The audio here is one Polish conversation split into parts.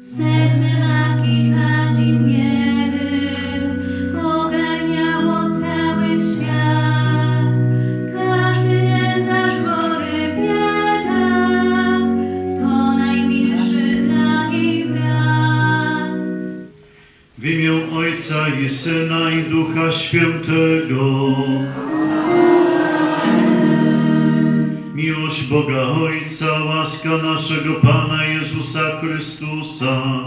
Serce matki Kazimiery ogarniało cały świat. Każdy nędzarz chory biedak to najmilszy dla niej brat. W imię Ojca i Syna i Ducha Świętego. Boga Ojca, łaska naszego Pana Jezusa Chrystusa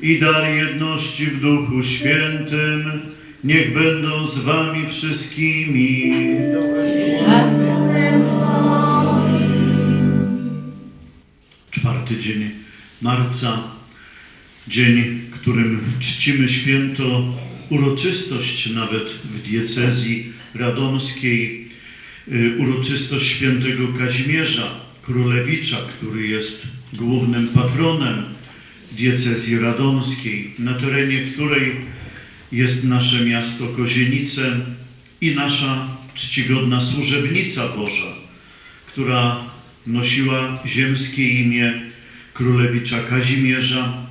i dar jedności w Duchu Świętym, niech będą z wami wszystkimi. Czwarty dzień marca, dzień, którym czcimy święto, uroczystość nawet w diecezji radomskiej, uroczystość świętego Kazimierza Królewicza, który jest głównym patronem diecezji radomskiej, na terenie której jest nasze miasto Kozienice i nasza czcigodna służebnica Boża, która nosiła ziemskie imię Królewicza Kazimierza,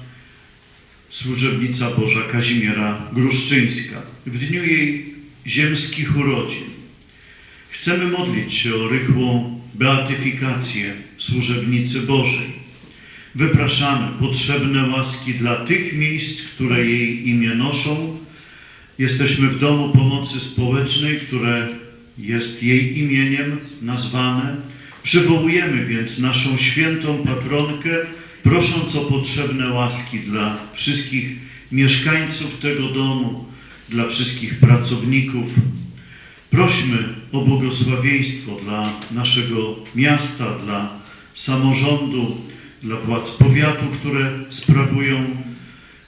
służebnica Boża Kazimiera Gruszczyńska. W dniu jej ziemskich urodzin chcemy modlić się o rychłą beatyfikację służebnicy Bożej. Wypraszamy potrzebne łaski dla tych miejsc, które jej imię noszą. Jesteśmy w Domu Pomocy Społecznej, które jest jej imieniem nazwane. Przywołujemy więc naszą świętą patronkę, prosząc o potrzebne łaski dla wszystkich mieszkańców tego domu, dla wszystkich pracowników. Prośmy o błogosławieństwo dla naszego miasta, dla samorządu, dla władz powiatu, które sprawują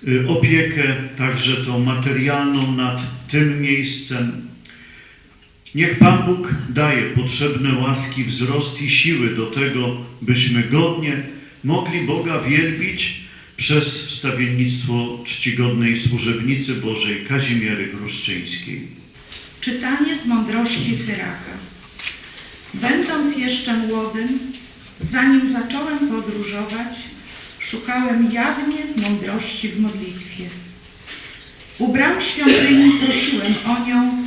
y, opiekę, także tą materialną nad tym miejscem. Niech Pan Bóg daje potrzebne łaski, wzrost i siły do tego, byśmy godnie mogli Boga wielbić przez wstawiennictwo czcigodnej służebnicy Bożej Kazimiery Gruszczyńskiej. Czytanie z mądrości Syracha. Będąc jeszcze młodym, zanim zacząłem podróżować, szukałem jawnie mądrości w modlitwie. U bram świątyni prosiłem o nią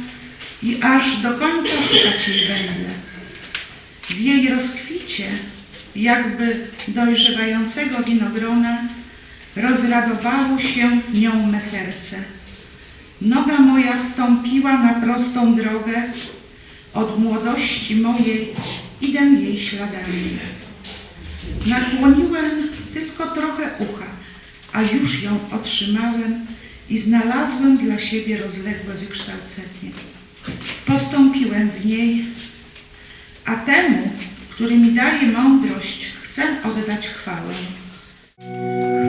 i aż do końca szukać jej będę. W jej rozkwicie, jakby dojrzewającego winogrona, rozradowało się nią me serce. Noga moja wstąpiła na prostą drogę, od młodości mojej idę jej śladami. Nakłoniłem tylko trochę ucha, a już ją otrzymałem i znalazłem dla siebie rozległe wykształcenie. Postąpiłem w niej, a temu, który mi daje mądrość, chcę oddać chwałę.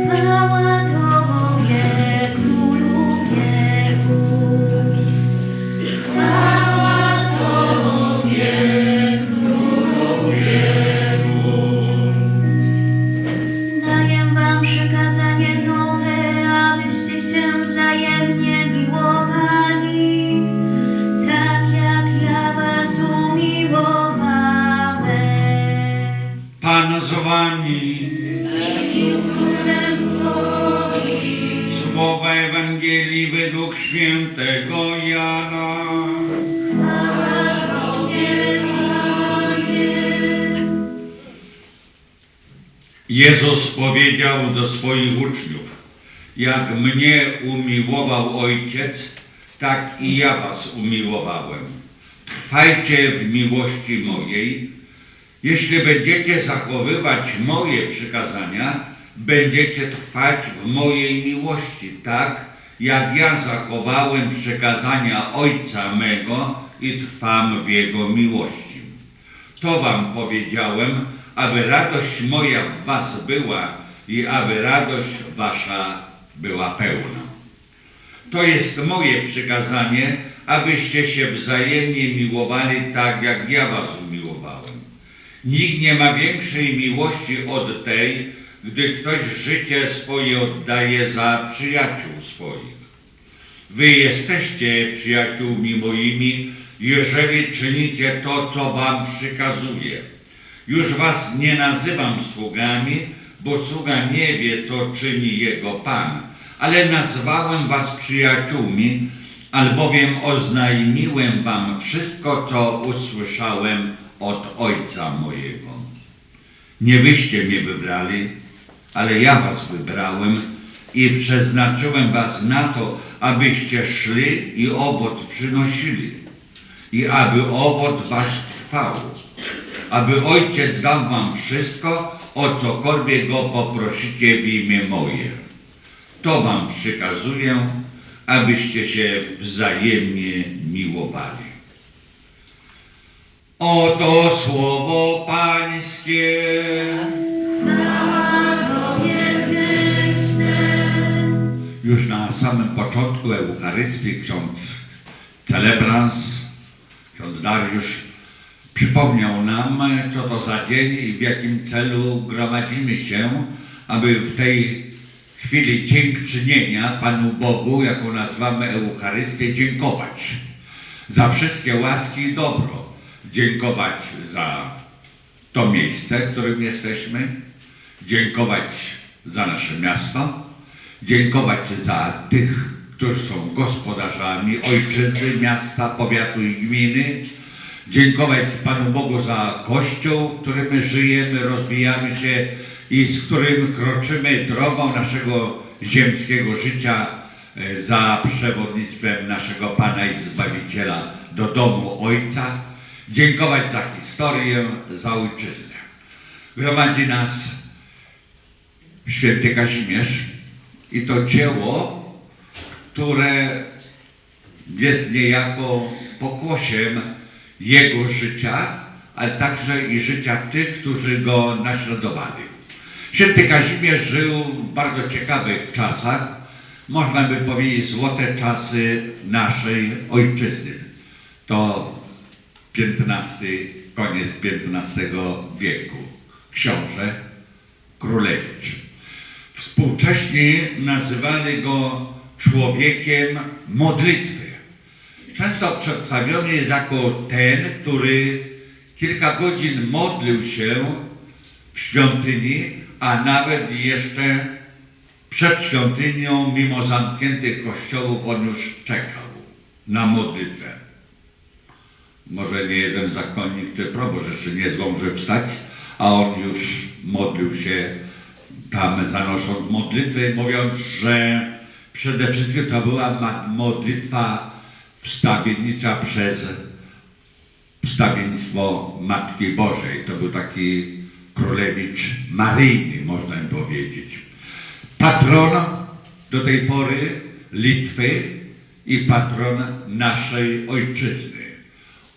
Chwała Jezus powiedział do swoich uczniów, jak mnie umiłował Ojciec, tak i ja was umiłowałem. Trwajcie w miłości mojej. Jeśli będziecie zachowywać moje przykazania, będziecie trwać w mojej miłości, tak jak ja zachowałem przykazania Ojca mego i trwam w Jego miłości. To wam powiedziałem, aby radość moja w was była i aby radość wasza była pełna. To jest moje przykazanie, abyście się wzajemnie miłowali tak, jak ja was umiłowałem. Nikt nie ma większej miłości od tej, gdy ktoś życie swoje oddaje za przyjaciół swoich. Wy jesteście przyjaciółmi moimi, jeżeli czynicie to, co wam przykazuję. Już was nie nazywam sługami, bo sługa nie wie, co czyni jego Pan. Ale nazwałem was przyjaciółmi, albowiem oznajmiłem wam wszystko, co usłyszałem od Ojca mojego. Nie wyście mnie wybrali, ale ja was wybrałem i przeznaczyłem was na to, abyście szli i owoc przynosili, i aby owoc wasz trwał, aby Ojciec dał wam wszystko, o cokolwiek go poprosicie w imię moje. To wam przykazuję, abyście się wzajemnie miłowali. Oto słowo Pańskie. Już na samym początku Eucharystii ksiądz celebrans, ksiądz Dariusz przypomniał nam, co to za dzień i w jakim celu gromadzimy się, aby w tej chwili dziękczynienia Panu Bogu, jaką nazywamy Eucharystię, dziękować. Za wszystkie łaski i dobro. Dziękować za to miejsce, w którym jesteśmy, dziękować za nasze miasto, dziękować za tych, którzy są gospodarzami ojczyzny, miasta, powiatu i gminy, dziękować Panu Bogu za Kościół, w którym żyjemy, rozwijamy się i z którym kroczymy drogą naszego ziemskiego życia e, za przewodnictwem naszego Pana i Zbawiciela do domu Ojca, dziękować za historię, za ojczyznę. Gromadzi nas święty Kazimierz i to dzieło, które jest niejako pokłosiem jego życia, ale także i życia tych, którzy go naśladowali. Święty Kazimierz żył w bardzo ciekawych czasach, można by powiedzieć złote czasy naszej ojczyzny. To XV, koniec XV wieku. Książę Królewicz. Współcześni nazywali go człowiekiem modlitwy. Często przedstawiony jest jako ten, który kilka godzin modlił się w świątyni, a nawet jeszcze przed świątynią, mimo zamkniętych kościołów, on już czekał na modlitwę. Może nie jeden zakonnik czy proboszcz jeszcze nie zdąży wstać, a on już modlił się tam zanosząc modlitwę, mówiąc, że przede wszystkim to była modlitwa wstawiennicza przez wstawiennictwo Matki Bożej. To był taki królewicz maryjny, można by powiedzieć. Patron do tej pory Litwy i patron naszej ojczyzny.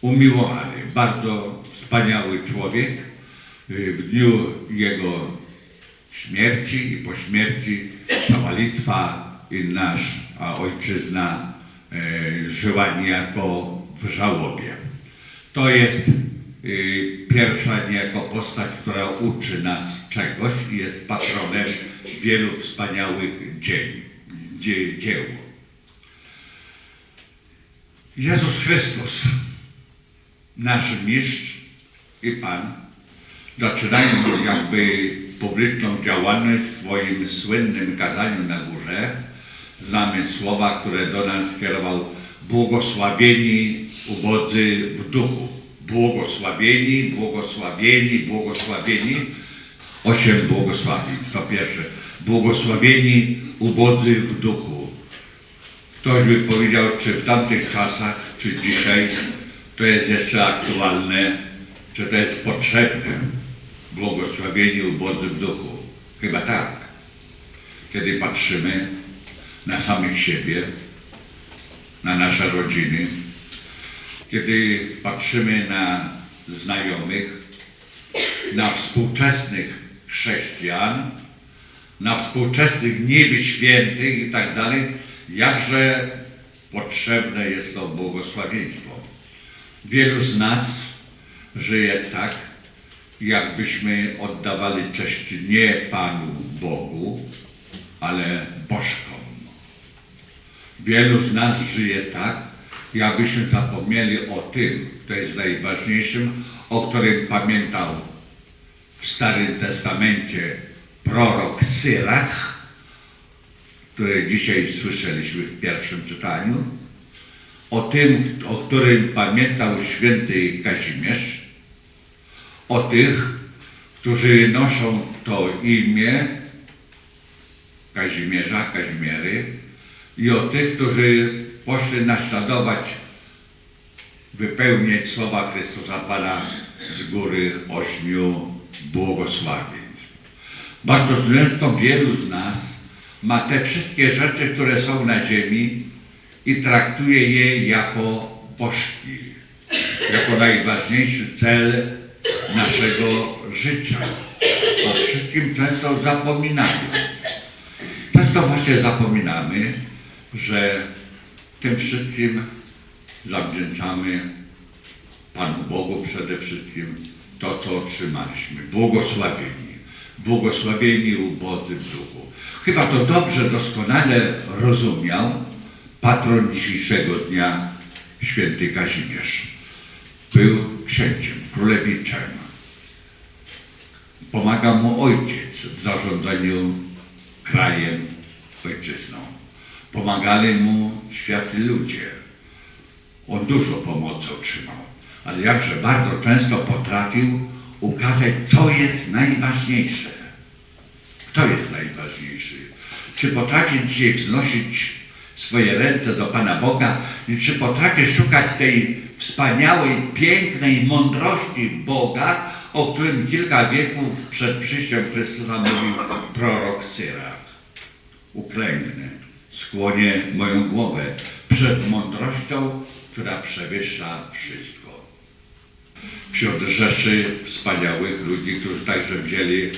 Umiłowany, bardzo wspaniały człowiek. W dniu jego śmierci i po śmierci cała Litwa i nasza ojczyzna e, żyła niejako w żałobie. To jest y, pierwsza niejako postać, która uczy nas czegoś i jest patronem wielu wspaniałych dzień, dzie, dzieł. Jezus Chrystus, nasz mistrz i Pan, zaczynając jakby publiczną działalność w swoim słynnym kazaniu na górze, znamy słowa, które do nas skierował błogosławieni ubodzy w duchu. Błogosławieni, błogosławieni, błogosławieni. Osiem błogosławień. To pierwsze. Błogosławieni ubodzy w duchu. Ktoś by powiedział, czy w tamtych czasach, czy dzisiaj to jest jeszcze aktualne, czy to jest potrzebne. Błogosławieni ubodzy w duchu. Chyba tak. Kiedy patrzymy na samych siebie, na nasze rodziny, kiedy patrzymy na znajomych, na współczesnych chrześcijan, na współczesnych niby świętych i tak dalej, jakże potrzebne jest to błogosławieństwo. Wielu z nas żyje tak, jakbyśmy oddawali cześć nie Panu Bogu, ale bożkom. Wielu z nas żyje tak, jakbyśmy zapomnieli o tym, kto jest najważniejszym, o którym pamiętał w Starym Testamencie prorok Syrach, które dzisiaj słyszeliśmy w pierwszym czytaniu, o tym, o którym pamiętał święty Kazimierz, o tych, którzy noszą to imię Kazimierza, Kazimiery i o tych, którzy poszli naśladować, wypełniać słowa Chrystusa Pana z góry ośmiu błogosławieństw. Bardzo często wielu z nas ma te wszystkie rzeczy, które są na ziemi i traktuje je jako bożki, jako najważniejszy cel naszego życia. O wszystkim często zapominamy. Często właśnie zapominamy, że tym wszystkim zawdzięczamy Panu Bogu przede wszystkim to, co otrzymaliśmy. Błogosławieni. Błogosławieni ubodzy w duchu. Chyba to dobrze, doskonale rozumiał patron dzisiejszego dnia, święty Kazimierz. Był księciem, królewiczem. Pomagał mu ojciec w zarządzaniu krajem, ojczyzną. Pomagali mu światy ludzie. On dużo pomocy otrzymał, ale jakże bardzo często potrafił ukazać, co jest najważniejsze. Kto jest najważniejszy? Czy potrafię dzisiaj wznosić swoje ręce do Pana Boga i czy potrafię szukać tej wspaniałej, pięknej mądrości Boga, o którym kilka wieków przed przyjściem Chrystusa mówił prorok Syrach. Uklęknę, skłonię moją głowę przed mądrością, która przewyższa wszystko. Wśród rzeszy wspaniałych ludzi, którzy także wzięli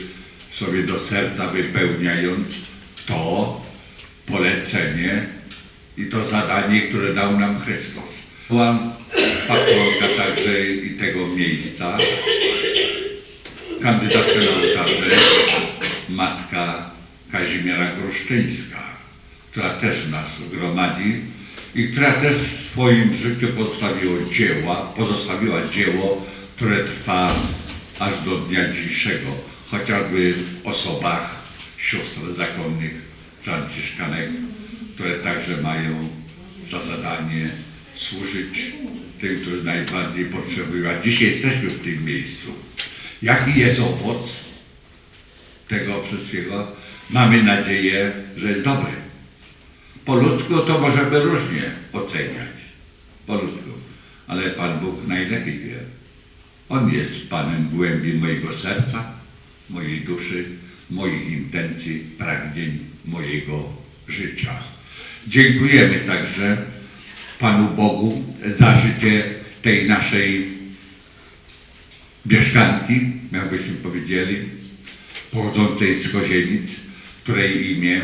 sobie do serca, wypełniając to polecenie i to zadanie, które dał nam Chrystus. Byłam patronka także i tego miejsca, kandydatka na ołtarze, matka Kazimiera Gruszczyńska, która też nas gromadzi i która też w swoim życiu pozostawiła dzieła, pozostawiła dzieło, które trwa aż do dnia dzisiejszego, chociażby w osobach sióstr zakonnych franciszkanek, które także mają za zadanie służyć tym, którzy najbardziej potrzebują. A dzisiaj jesteśmy w tym miejscu. Jaki jest owoc tego wszystkiego? Mamy nadzieję, że jest dobry. Po ludzku to możemy różnie oceniać. Po ludzku. Ale Pan Bóg najlepiej wie. On jest Panem głębi mojego serca, mojej duszy, moich intencji, pragnień, mojego życia. Dziękujemy także Panu Bogu za życie tej naszej mieszkanki, jakbyśmy powiedzieli, pochodzącej z Kozienic, której imię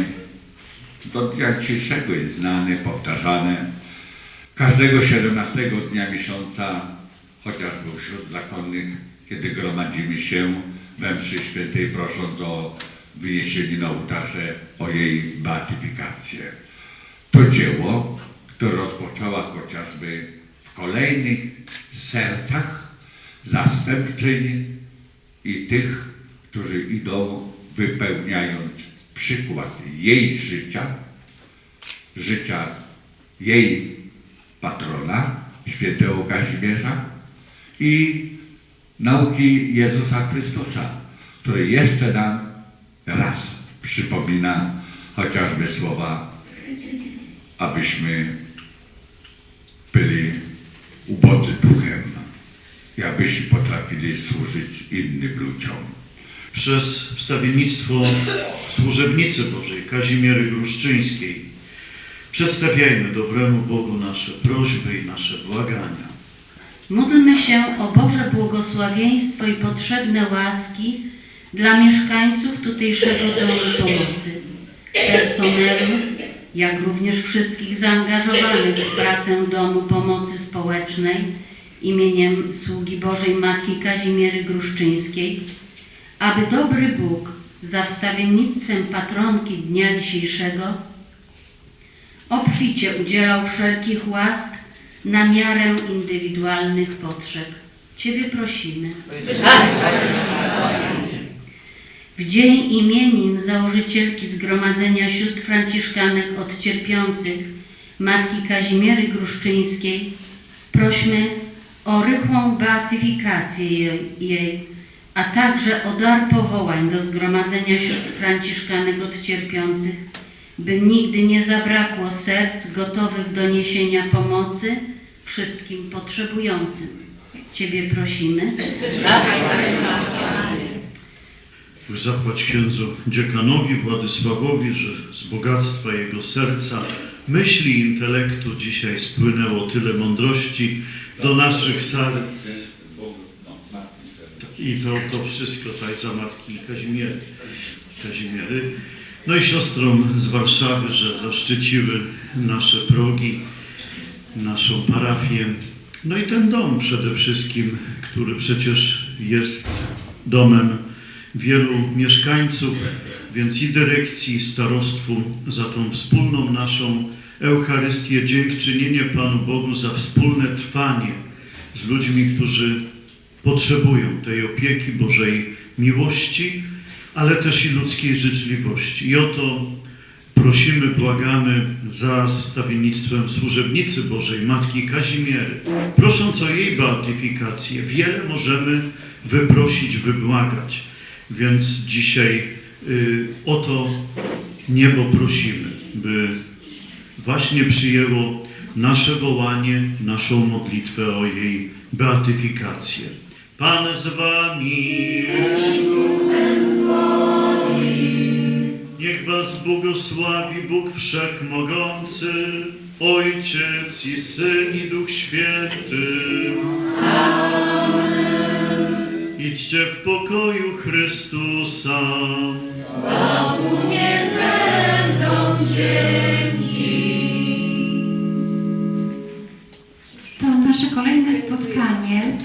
do dnia dzisiejszego jest znane, powtarzane. Każdego 17 dnia miesiąca, chociażby wśród zakonnych, kiedy gromadzimy się we mszy świętej, prosząc o wyniesienie na ołtarze o jej beatyfikację. To dzieło, które rozpoczęła chociażby w kolejnych sercach zastępczyń i tych, którzy idą wypełniając przykład jej życia, życia jej patrona, świętego Kazimierza i nauki Jezusa Chrystusa, który jeszcze nam raz przypomina chociażby słowa, abyśmy byli ubodzy duchem abyśmy potrafili służyć innym ludziom. Przez wstawiennictwo służebnicy Bożej Kazimiery Gruszczyńskiej przedstawiajmy dobremu Bogu nasze prośby i nasze błagania. Módlmy się o Boże błogosławieństwo i potrzebne łaski dla mieszkańców tutejszego domu pomocy, personelu, jak również wszystkich zaangażowanych w pracę Domu Pomocy Społecznej imieniem sługi Bożej Matki Kazimiery Gruszczyńskiej, aby dobry Bóg za wstawiennictwem patronki dnia dzisiejszego obficie udzielał wszelkich łask na miarę indywidualnych potrzeb. Ciebie prosimy. W dzień imienin założycielki Zgromadzenia Sióstr Franciszkanek od Cierpiących, Matki Kazimiery Gruszczyńskiej, prośmy o rychłą beatyfikację jej, jej, a także o dar powołań do Zgromadzenia Sióstr Franciszkanek od Cierpiących, by nigdy nie zabrakło serc gotowych do niesienia pomocy wszystkim potrzebującym. Ciebie prosimy. Zapłać księdzu dziekanowi Władysławowi, że z bogactwa jego serca, myśli intelektu dzisiaj spłynęło tyle mądrości do naszych serc. I to, to wszystko tak za matki Kazimiery. Kazimiery. No i siostrom z Warszawy, że zaszczyciły nasze progi, naszą parafię. No i ten dom przede wszystkim, który przecież jest domem wielu mieszkańców, więc i dyrekcji, i starostwu za tą wspólną naszą Eucharystię, dziękczynienie Panu Bogu za wspólne trwanie z ludźmi, którzy potrzebują tej opieki Bożej miłości, ale też i ludzkiej życzliwości. I o to prosimy, błagamy za stawiennictwem służebnicy Bożej, Matki Kazimiery, prosząc o jej beatyfikację. Wiele możemy wyprosić, wybłagać. Więc dzisiaj y, o to niebo prosimy, by właśnie przyjęło nasze wołanie, naszą modlitwę o jej beatyfikację. Pan z wami. Niech was błogosławi Bóg Wszechmogący, Ojciec i Syn i Duch Święty. Idźcie w pokoju Chrystusa. To nasze kolejne spotkanie,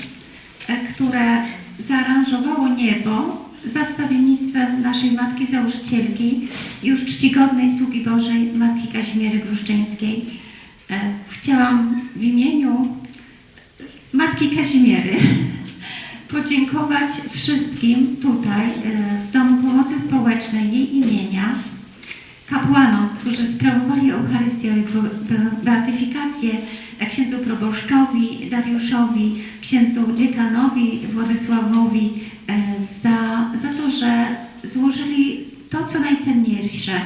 które zaaranżowało niebo za wstawiennictwem naszej Matki Założycielki, już czcigodnej sługi Bożej, Matki Kazimiery Gruszczyńskiej. E, Chciałam w imieniu Matki Kazimiery podziękować wszystkim tutaj e, w Domu Pomocy Społecznej jej imienia, kapłanom, którzy sprawowali Eucharystię i be- be- beatyfikację, e, księdzu proboszczowi Dariuszowi, księdzu dziekanowi Władysławowi e, za, za to, że złożyli to, co najcenniejsze,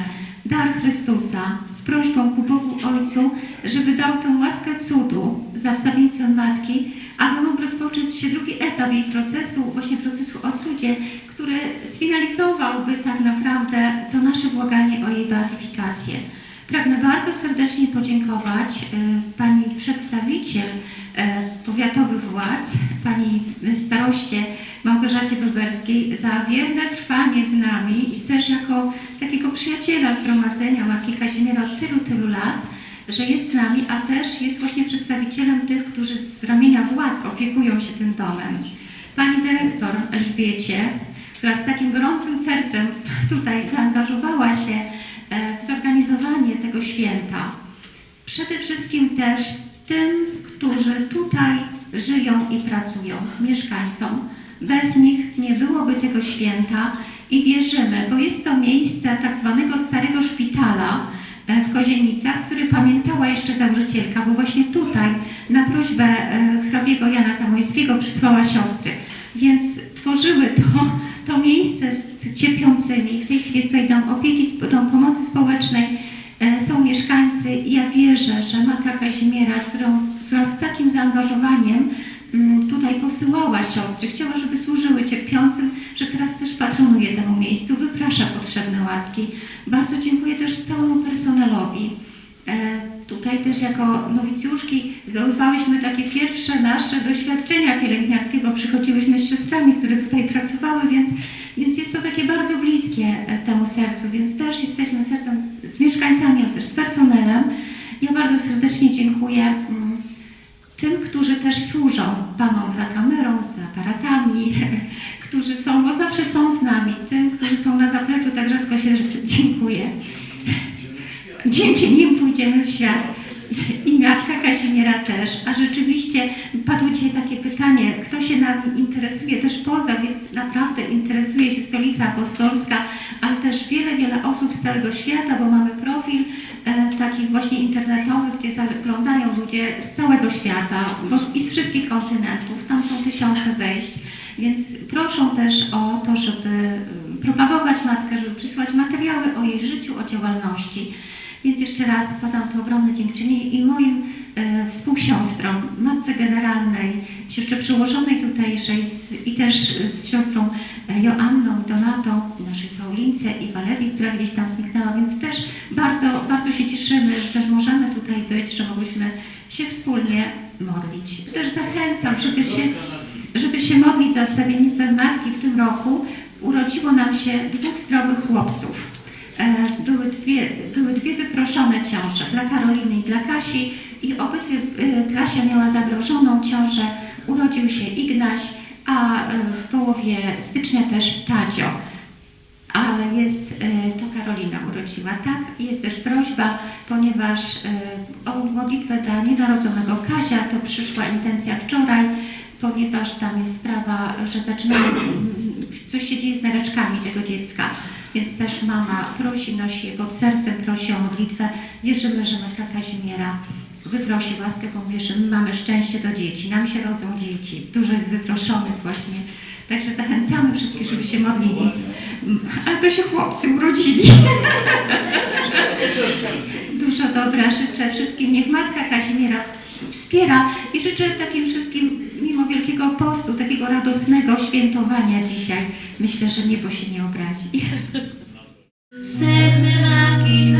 dar Chrystusa z prośbą ku Bogu Ojcu, żeby dał tę łaskę cudu za wstawiennictwem Matki, aby mógł rozpocząć się drugi etap jej procesu, właśnie procesu o cudzie, który sfinalizowałby tak naprawdę to nasze błaganie o jej beatyfikację. Pragnę bardzo serdecznie podziękować e, pani przedstawiciel e, powiatowych władz, pani staroście Małgorzacie Bebelskiej za wierne trwanie z nami i też jako takiego przyjaciela zgromadzenia Matki Kazimiera od tylu, tylu lat, że jest z nami, a też jest właśnie przedstawicielem tych, którzy z ramienia władz opiekują się tym domem. Pani dyrektor Elżbiecie, która z takim gorącym sercem tutaj zaangażowała się e, w zorganizowanie tego święta. Przede wszystkim też tym, którzy tutaj żyją i pracują, mieszkańcom. Bez nich nie byłoby tego święta i wierzymy, bo jest to miejsce tak zwanego starego szpitala e, w Kozienicach, który pamiętała jeszcze założycielka, bo właśnie tutaj na prośbę e, hrabiego Jana Zamojskiego przysłała siostry. Więc tworzyły to, to miejsce z cierpiącymi. W tej chwili jest tutaj dom opieki, dom pomocy społecznej, e, są mieszkańcy ja wierzę, że Matka Kazimiera, z którą, która z takim zaangażowaniem mm, tutaj posyłała siostry, chciała, żeby służyły cierpiącym, że teraz też patronuje temu miejscu, wyprasza potrzebne łaski. Bardzo dziękuję też całemu personelowi. E, Tutaj też jako nowicjuszki zdobywałyśmy takie pierwsze nasze doświadczenia pielęgniarskie, bo przychodziłyśmy z siostrami, które tutaj pracowały, więc, więc jest to takie bardzo bliskie e, temu sercu, więc też jesteśmy sercem z mieszkańcami, ale też z personelem. Ja bardzo serdecznie dziękuję mm, tym, którzy też służą Panom za kamerą, za aparatami, którzy są, bo zawsze są z nami, tym, którzy są na zapleczu, tak rzadko się dziękuję. Dzięki nim pójdziemy w świat. i matka Kazimiera też. A rzeczywiście padło dzisiaj takie pytanie, kto się nami interesuje też poza, więc naprawdę interesuje się Stolica Apostolska, ale też wiele, wiele osób z całego świata, bo mamy profil e, taki właśnie internetowy, gdzie zaglądają ludzie z całego świata i z wszystkich kontynentów. Tam są tysiące wejść, więc proszą też o to, żeby propagować matkę, żeby przysłać materiały o jej życiu, o działalności. Więc jeszcze raz składam to ogromne dziękczynienie i moim e, współsiostrom, matce generalnej, siostrze przełożonej tutejszej z, i też z siostrą e, Joanną, Donatą, naszej Paulince i Walerii, która gdzieś tam zniknęła, więc też bardzo, bardzo się cieszymy, że też możemy tutaj być, że mogłyśmy się wspólnie modlić. Też zachęcam, żeby się, żeby się modlić za wstawiennictwem Matki w tym roku. Urodziło nam się dwóch zdrowych chłopców. E, były dwie, były dwie wyproszone ciąże dla Karoliny i dla Kasi i obydwie e, Kasia miała zagrożoną ciążę, urodził się Ignaś, a e, w połowie stycznia też Tadzio. Ale jest, to Karolina urodziła, tak? Jest też prośba, ponieważ o modlitwę za nienarodzonego Kazia to przyszła intencja wczoraj, ponieważ tam jest sprawa, że zaczynamy, mm, coś się dzieje z nereczkami tego dziecka. Więc też mama prosi, nosi je pod sercem, prosi o modlitwę. Wierzymy, że Matka Kazimiera wyprosi łaskę, bo mówię, że my mamy szczęście do dzieci. Nam się rodzą dzieci. Dużo jest wyproszonych właśnie. Także zachęcamy wszystkich, żeby się modlili. Ale to się chłopcy urodzili. Dużo dobra życzę wszystkim. Niech Matka Kazimiera ws- wspiera i życzę takim wszystkim, mimo Wielkiego Postu, takiego radosnego świętowania dzisiaj. Myślę, że niebo się nie obrazi. Serce Matki